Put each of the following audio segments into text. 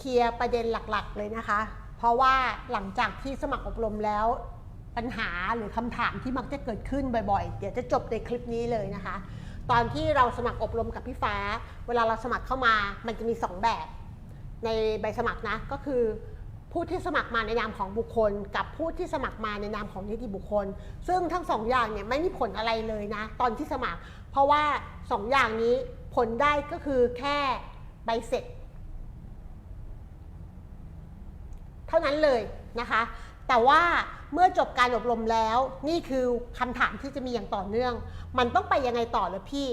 เคลียร์ประเด็นหลักๆ เลยนะคะ เพราะว่าหลังจากที่สมัครอบรมแล้วปัญหาหรือคำถามที่มักจะเกิดขึ้นบ่อยๆ เดี๋ยวจะจบในคลิปนี้เลยนะคะ ตอนที่เราสมัครอบรมกับพี่ฟ้า เวลาเราสมัครเข้ามา มันจะมี 2 แบบ ในใบสมัครนะ ก็คือผู้ที่สมัครมาในนามของบุคคล กับผู้ที่สมัครมาในนามของนิติบุคคล ซึ่งทั้งสองอย่างเนี่ยไม่มีผลอะไรเลยนะ ตอนที่สมัคร เพราะว่าสองอย่างนี้ผลได้ก็คือแค่ใบเสร็จ เท่านั้นเลยนะคะ แต่ว่าเมื่อจบการอบรมแล้ว นี่คือคำถามที่จะมีอย่างต่อเนื่อง มันต้องไปยังไงต่อหรอพี่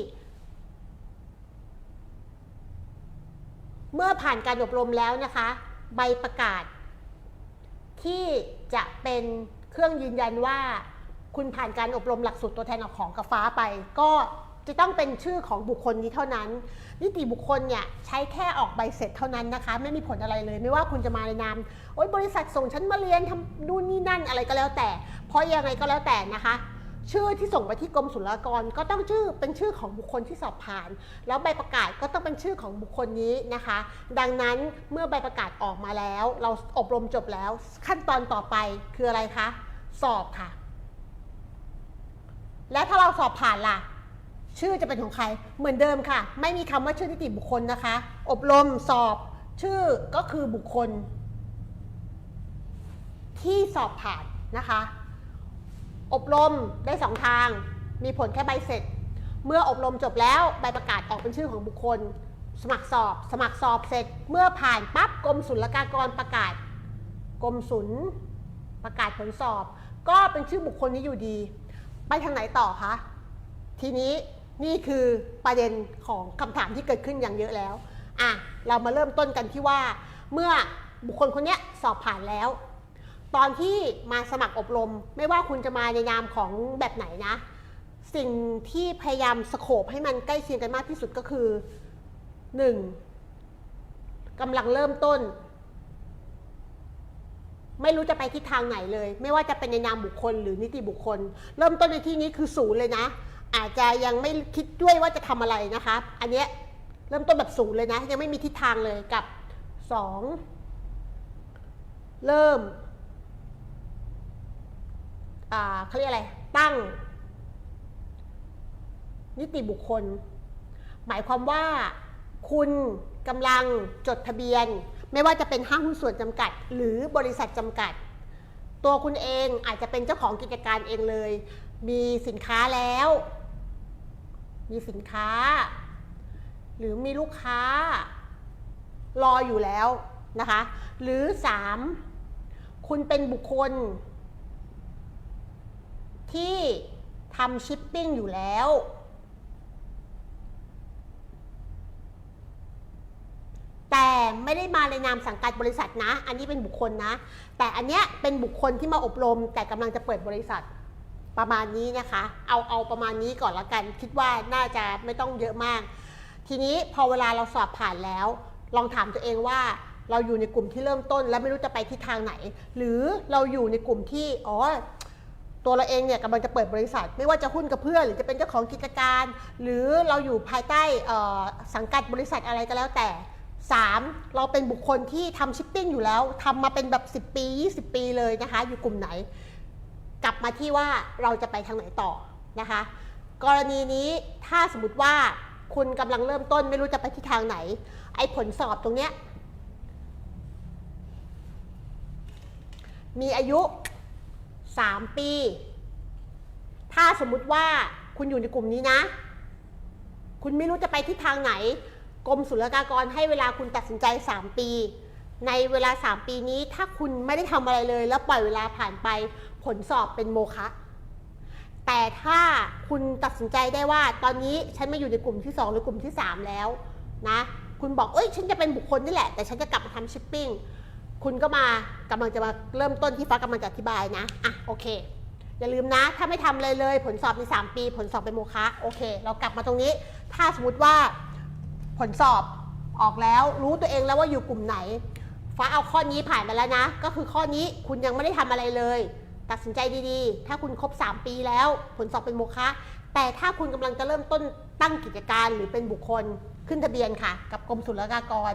เมื่อผ่านการอบรมแล้วนะคะ ใบประกาศ ที่จะเป็นเครื่องยืนยันว่า คุณผ่านการอบรมหลักสูตรตัวแทนออกของกับฟ้าไป ก็ จะต้องเป็นชื่อของบุคคลนี้เท่านั้น นิติบุคคลเนี่ยใช้แค่ออกใบเสร็จเท่านั้นนะคะ ไม่มีผลอะไรเลย ไม่ว่าคุณจะมาในนามโอ๊ยบริษัทส่งฉันมาเรียนทำนู่นนี่นั่นอะไรก็แล้วแต่ เพราะยังไงก็แล้วแต่นะคะ ชื่อที่ส่งไปที่กรมศุลกากรก็ต้องชื่อเป็นชื่อของบุคคลที่สอบผ่าน แล้วใบประกาศก็ต้องเป็นชื่อของบุคคลนี้นะคะ ดังนั้นเมื่อใบประกาศออกมาแล้ว เราอบรมจบแล้ว ขั้นตอนต่อไปคืออะไรคะสอบค่ะ และถ้าเราสอบผ่านล่ะ ชื่อจะเป็นของใครเหมือนเดิมค่ะ ไม่มีคำว่าชื่อนิติบุคคลนะคะ อบรมสอบชื่อก็คือบุคคล ที่สอบผ่านนะคะ อบรมได้สองทาง มีผลแค่ใบเสร็จ เมื่ออบรมจบแล้วใบประกาศออกเป็นชื่อของบุคคล สมัครสอบ สมัครสอบเสร็จ เมื่อผ่านปั๊บกรมศุลกากรประกาศกรมศุลประกาศผลสอบ ก็เป็นชื่อบุคคลนี้อยู่ดี ไปทางไหนต่อคะทีนี้ นี่คือประเด็นของคำถามที่เกิดขึ้นอย่างเยอะแล้วอะเรามาเริ่มต้นกันที่ว่า เมื่อบุคคลคนนี้สอบผ่านแล้ว ตอนที่มาสมัครอบรม ไม่ว่าคุณจะมาในนามของแบบไหนนะ สิ่งที่พยายามสโคบให้มันใกล้เคียงกันมากที่สุดก็คือ 1. กำลังเริ่มต้น ไม่รู้จะไปทิศทางไหนเลย ไม่ว่าจะเป็นในนามบุคคลหรือนิติบุคคล เริ่มต้นในที่นี้คือศูนย์เลยนะ อาจจะยังไม่คิดด้วยว่าจะทำอะไรนะคะ อันเนี้ยเริ่มต้นแบบศูนย์เลยนะ ยังไม่มีทิศทางเลยกับ 2 เริ่มเขาเรียกอะไร ตั้ง นิติบุคคล หมายความว่าคุณกำลังจดทะเบียน ไม่ว่าจะเป็นห้างหุ้นส่วนจำกัด หรือบริษัทจำกัด ตัวคุณเองอาจจะเป็นเจ้าของกิจการเองเลย มีสินค้าแล้ว มีสินค้า หรือมีลูกค้า รออยู่แล้วนะคะ หรือ 3. คุณเป็นบุคคล ที่ทำชิปปิ้งอยู่แล้ว แต่ไม่ได้มาในนามสังกัดบริษัทนะ อันนี้เป็นบุคคลนะ แต่อันเนี้ยเป็นบุคคลที่มาอบรม แต่กำลังจะเปิดบริษัท ประมาณนี้นะคะ เอาเอาประมาณนี้ก่อนละกัน คิดว่าน่าจะไม่ต้องเยอะมาก ทีนี้พอเวลาเราสอบผ่านแล้ว ลองถามตัวเองว่าเราอยู่ในกลุ่มที่เริ่มต้น แล้วไม่รู้จะไปทิศทางไหน หรือเราอยู่ในกลุ่มที่อ๋อตัวเราเองเนี่ยกำลังจะเปิดบริษัท ไม่ว่าจะหุ้นกับเพื่อนหรือจะเป็นเจ้าของกิจการ หรือเราอยู่ภายใต้สังกัดบริษัทอะไรก็แล้วแต่ 3. เราเป็นบุคคลที่ทำชิปปิ้งอยู่แล้วทำมาเป็นแบบ 10 ปี 20 ปีเลยนะคะ อยู่กลุ่มไหน กลับมาที่ว่าเราจะไปทางไหนต่อนะคะ กรณีนี้ถ้าสมมติว่าคุณกำลังเริ่มต้นไม่รู้จะไปที่ทางไหน ไอ้ผลสอบตรงเนี้ยมีอายุ 3 ปี ถ้าสมมุติว่าคุณอยู่ในกลุ่มนี้นะ คุณไม่รู้จะไปทิศทางไหน กรมศุลกากรให้เวลาคุณตัดสินใจ 3 ปี ในเวลา 3 ปีนี้ถ้าคุณไม่ได้ทำอะไรเลย แล้วปล่อยเวลาผ่านไป ผลสอบเป็นโมฆะแต่ถ้าคุณตัดสินใจได้ว่า ตอนนี้ฉันมาอยู่ในกลุ่มที่ 2 หรือกลุ่มที่ 3 แล้วนะคุณบอกเอ้ยฉันจะเป็นบุคคลนี่แหละ แต่ฉันจะกลับมาทำชิปปิ้งคุณก็มากำลังจะมาเริ่มต้นที่ฟ้ากำลังจะอธิบายนะอะโอเคอย่าลืมนะ ถ้าไม่ทำเลยเลย ผลสอบใน 3 ปี ผลสอบเป็นโมฆะโอเค เรากลับมาตรงนี้ ถ้าสมมติว่าผลสอบออกแล้วรู้ตัวเองแล้วว่าอยู่กลุ่มไหนฟ้าเอาข้อนี้ผ่านไปแล้วนะ ก็คือข้อนี้คุณยังไม่ได้ทำอะไรเลย ตัดสินใจดีๆ ถ้าคุณครบ 3 ปีแล้ว ผลสอบเป็นโมฆะแต่ถ้าคุณกำลังจะเริ่มต้นตั้งกิจการหรือเป็นบุคคลขึ้นทะเบียนค่ะ กับกรมศุลกากร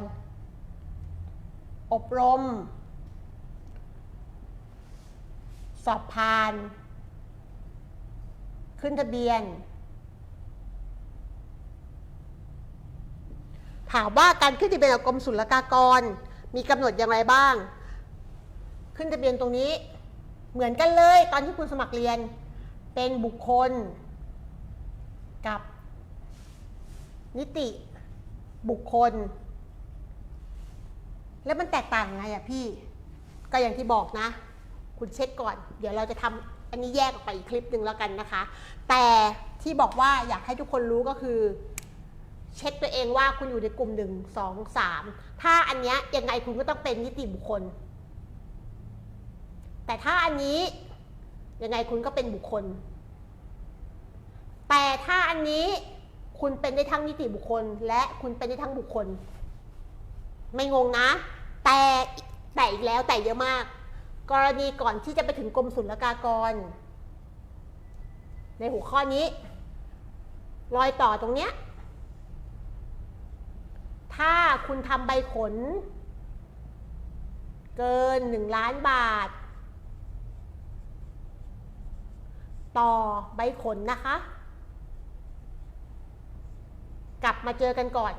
อบรม สอบผ่าน ขึ้นทะเบียน ถามว่าการขึ้นทะเบียนกับกรมศุลกากร มีกำหนดอย่างไรบ้าง ขึ้นทะเบียนตรงนี้ เหมือนกันเลย ตอนที่คุณสมัครเรียนเป็นบุคคล กับ นิติบุคคล แล้วมันแตกต่างไงอะพี่ ก็อย่างที่บอกนะ คุณเช็คก่อน เดี๋ยวเราจะทำอันนี้แยกออกไปอีกคลิปหนึ่งแล้วกันนะคะ แต่ที่บอกว่าอยากให้ทุกคนรู้ก็คือ เช็คตัวเองว่าคุณอยู่ในกลุ่มหนึ่งสองสามถ้าอันเนี้ยยังไงคุณก็ต้องเป็นนิติบุคคล แต่ถ้าอันนี้ยังไงคุณก็เป็นบุคคล แต่ถ้าอันนี้คุณเป็นได้ทั้งนิติบุคคล และคุณเป็นได้ทั้งบุคคล ไม่งงนะ แต่แต่อีกแล้วแต่เยอะมาก กรณีก่อนที่จะไปถึงกรมศุลกากร ในหัวข้อนี้ รอยต่อตรงเนี้ย ถ้าคุณทำใบขน เกิน1ล้านบาท ต่อใบขนนะคะ กลับมาเจอกันก่อน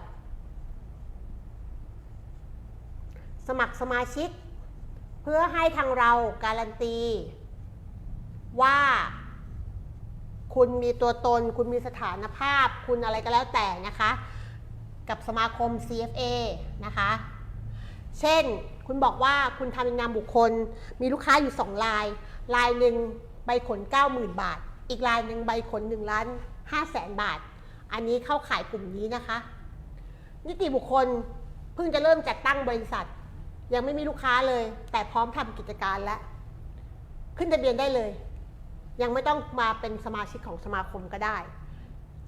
สมัครสมาชิก เพื่อให้ทางเราการันตี ว่าคุณมีตัวตน คุณมีสถานภาพ คุณอะไรก็แล้วแต่นะคะ กับสมาคม CFA นะคะ เช่น คุณบอกว่าคุณทำเป็นนามบุคคล มีลูกค้าอยู่2ลายลายหนึ่ง ใบขน 90,000 บาท อีกลายหนึ่งใบขน1ล้าน5แสนบาท อันนี้เข้าขายกลุ่มนี้นะคะ นิติบุคคลเพิ่งจะเริ่มจัดตั้งบริษัท ยังไม่มีลูกค้าเลย แต่พร้อมทำกิจการแล้ว ขึ้นทะเบียนได้เลย ยังไม่ต้องมาเป็นสมาชิกของสมาคมก็ได้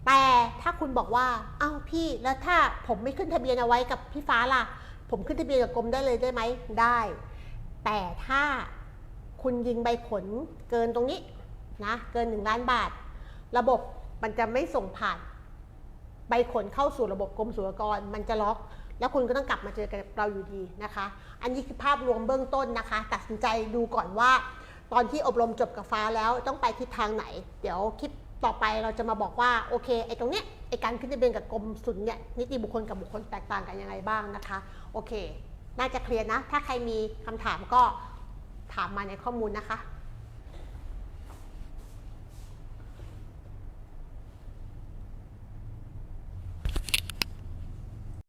แต่ถ้าคุณบอกว่าอ้าวพี่แล้วถ้าผมไม่ขึ้นทะเบียนเอาไว้กับพี่ฟ้าล่ะ ผมขึ้นทะเบียนกับกรมได้เลยได้ไหมได้ แต่ถ้า คุณยิงใบขนเกินตรงนี้นะเกิน 1 ล้านบาท ระบบมันจะไม่ส่งผ่าน ใบขนเข้าสู่ระบบกรมศุลกากร มันจะล็อก แล้วคุณก็ต้องกลับมาเจอกับเราอยู่ดีนะคะ อันนี้คือภาพรวมเบื้องต้นนะคะ ตัดสินใจดูก่อนว่า ตอนที่อบรมจบกับฟ้าแล้วต้องไปทิศทางไหน เดี๋ยวคลิปต่อไปเราจะมาบอกว่าโอเคไอ้ตรงเนี้ยไอ้การขึ้นทะเบียนกับกรมศุลเนี่ยนิติบุคคลกับบุคคลแตกต่างกันยังไงบ้างนะคะ โอเค น่าจะเคลียร์นะ ถ้าใครมีคำถามก็ ถามมาในข้อมูลนะคะ